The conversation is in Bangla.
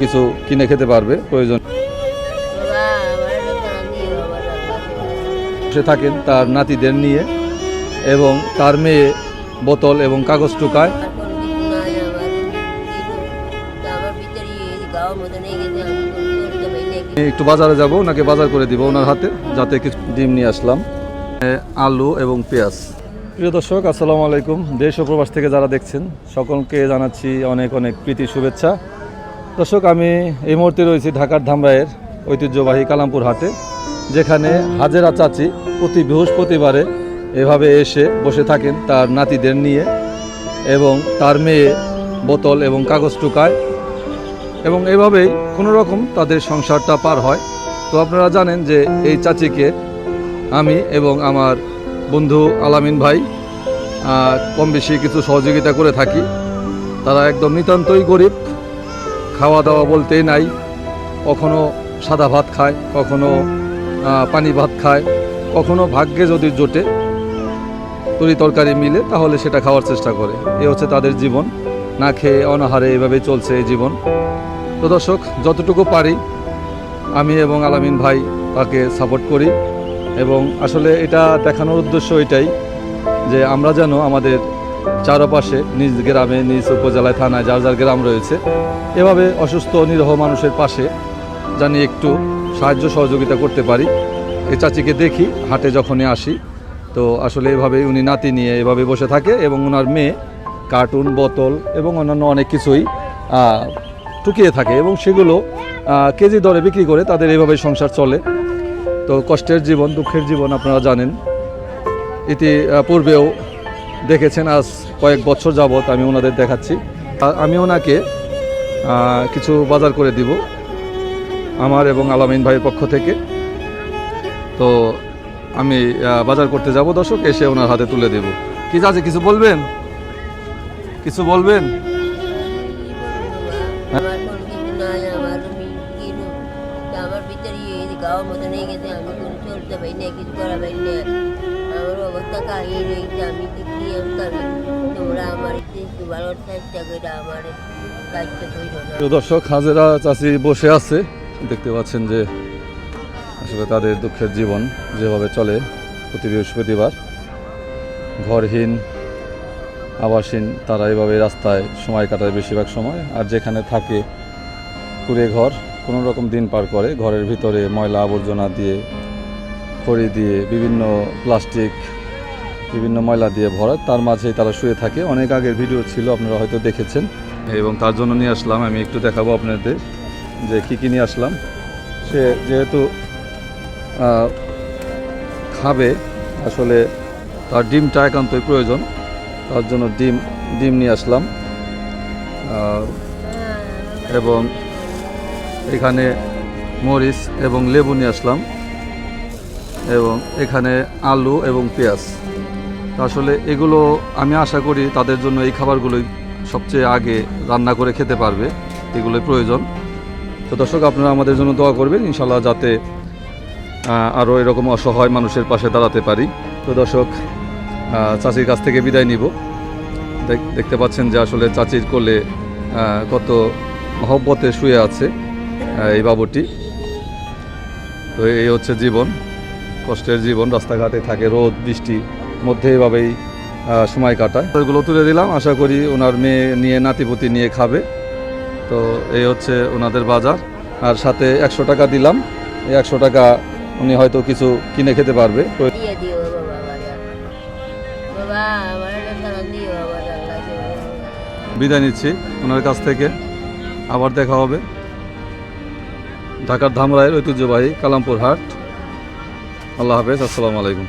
কিছু কিনে খেতে পারবে, প্রয়োজন। বসে থাকেন তার নাতিদের নিয়ে এবং তার মেয়ে বোতল এবং কাগজ টুকায়। একটু বাজারে যাব, ওনাকে বাজার করে দিব ওনার হাতে, যাতে কিছু ডিম নিয়ে আসলাম। আলু এবং পেঁয়াজ। প্রিয় দর্শক, আসসালামু আলাইকুম। দেশ ও প্রবাস থেকে যারা দেখছেন, সকলকে জানাচ্ছি অনেক অনেক প্রীতি শুভেচ্ছা। দর্শক, আমি এই মুহূর্তে রয়েছি ঢাকার ধামরায়ের ঐতিহ্যবাহী কালামপুর হাটে, যেখানে হাজেরা চাচি প্রতি বৃহস্পতিবারে এভাবে এসে বসে থাকেন তার নাতিদের নিয়ে এবং তার মেয়ে বোতল এবং কাগজ টুকায় এবং এভাবেই কোনো রকম তাদের সংসারটা পার হয়। তো আপনারা জানেন যে এই চাচিকে আমি এবং আমার বন্ধু আলামিন ভাই কম বেশি কিছু সহযোগিতা করে থাকি। তারা একদম নিতান্তই গরিব। খাওয়া দাওয়া বলতেই নাই। কখনো সাদা ভাত খায়, কখনো পানি ভাত খায়, কখনো ভাগ্যে যদি জোটে, তরি তরকারি মিলে, তাহলে সেটা খাওয়ার চেষ্টা করে। এ হচ্ছে তাদের জীবন। না খেয়ে অনাহারে এভাবে চলছে এই জীবন। তো দর্শক, যতটুকু পারি, আমি এবং আলামিন ভাই তাকে সাপোর্ট করি। এবং আসলে এটা দেখানোর উদ্দেশ্য এটাই যে আমরা যেন আমাদের চারপাশে নিজ গ্রামে, নিজ উপজেলায়, থানায় যার যার গ্রাম রয়েছে, এভাবে অসুস্থ নিরহ মানুষের পাশে জানি একটু সাহায্য সহযোগিতা করতে পারি। এ চাচিকে দেখি, হাটে যখনই আসি, তো আসলে এভাবে উনি নাতি নিয়ে এভাবে বসে থাকে এবং ওনার মেয়ে, কার্টুন, বোতল এবং অন্যান্য অনেক কিছুই টুকিয়ে থাকে এবং সেগুলো কেজি দরে বিক্রি করে তাদের এভাবে সংসার চলে। তো কষ্টের জীবন, দুঃখের জীবন আপনারা জানেন। ইতি পূর্বেও দেখেছেন, আজ কয়েক বছর যাবৎ আমি ওনাদের দেখাচ্ছি। আমি ওনাকে কিছু বাজার করে দিব আমার এবং আলামিন ভাইয়ের পক্ষ থেকে। তো আমি বাজার করতে যাব দর্শক, এসে ওনার হাতে তুলে দেব। কি আছে কিছু বলবেন? কিছু বলবেন? আমার ভিতরে গাওয়ার মতো নেই গেছে, আমি চলতে পারি না কিছু করা পারি না আমার অবস্থা রয়েছে, আমি কি তোমরা আমার চেষ্টা করে আমার দর্শক, হাজেরা চাষি বসে আছে। দেখতে পাচ্ছেন যে আসলে তাদের দুঃখের জীবন যেভাবে চলে প্রতি বৃহস্পতিবার। ঘরহীন আবাসহীন তারা এভাবে রাস্তায় সময় কাটায় বেশিরভাগ সময়। আর যেখানে থাকে কুড়ে ঘর কোনো রকম দিন পার করে ঘরের ভিতরে ময়লা আবর্জনা দিয়ে খড়ি দিয়ে বিভিন্ন প্লাস্টিক, বিভিন্ন ময়লা দিয়ে ভরা, তার মাঝেই তারা শুয়ে থাকে। অনেক আগের ভিডিও ছিল, আপনারা হয়তো দেখেছেন। এবং তার জন্য নিয়ে আসলাম, আমি একটু দেখাবো আপনাদের যে কী কী নিয়ে আসলাম। সে যেহেতু খাবে, আসলে তার ডিমটা একান্তই প্রয়োজন। তার জন্য ডিম ডিম নিয়ে আসলাম। এবং এখানে মরিচ এবং লেবু নিয়ে আসলাম। এবং এখানে আলু এবং পেঁয়াজ। আসলে এগুলো আমি আশা করি তাদের জন্য এই খাবারগুলোই সবচেয়ে আগে রান্না করে খেতে পারবে। এগুলোই প্রয়োজন। তো দর্শক, আপনারা আমাদের জন্য দোয়া করবেন ইনশাল্লাহ যাতে আরও এরকম অসহায় মানুষের পাশে দাঁড়াতে পারি। তো দর্শক চাচির কাছ থেকে বিদায় নিব। দেখ- দেখতে পাচ্ছেন যে আসলে চাচির কোলে কত মহব্বতে শুয়ে আছে এই বাবুটি। তো এই হচ্ছে জীবন। কষ্টের জীবন রাস্তাঘাটে থাকে রোদ বৃষ্টি মধ্যে এভাবেই সময় কাটায়। ওইগুলো তুলে দিলাম আশা করি ওনার মেয়ে নিয়ে নাতিপুতি নিয়ে খাবে। তো এই হচ্ছে ওনাদের বাজার। আর সাথে একশো টাকা দিলাম। এই একশো টাকা উনি হয়তো কিছু কিনে খেতে পারবে। বিদায় নিচ্ছি ওনার কাছ থেকে। আবার দেখা হবে। ঢাকার ধামরায়ের ঐতিহ্যবাহী কালামপুর হাট। আল্লাহ হাফেজ আসসালামু আলাইকুম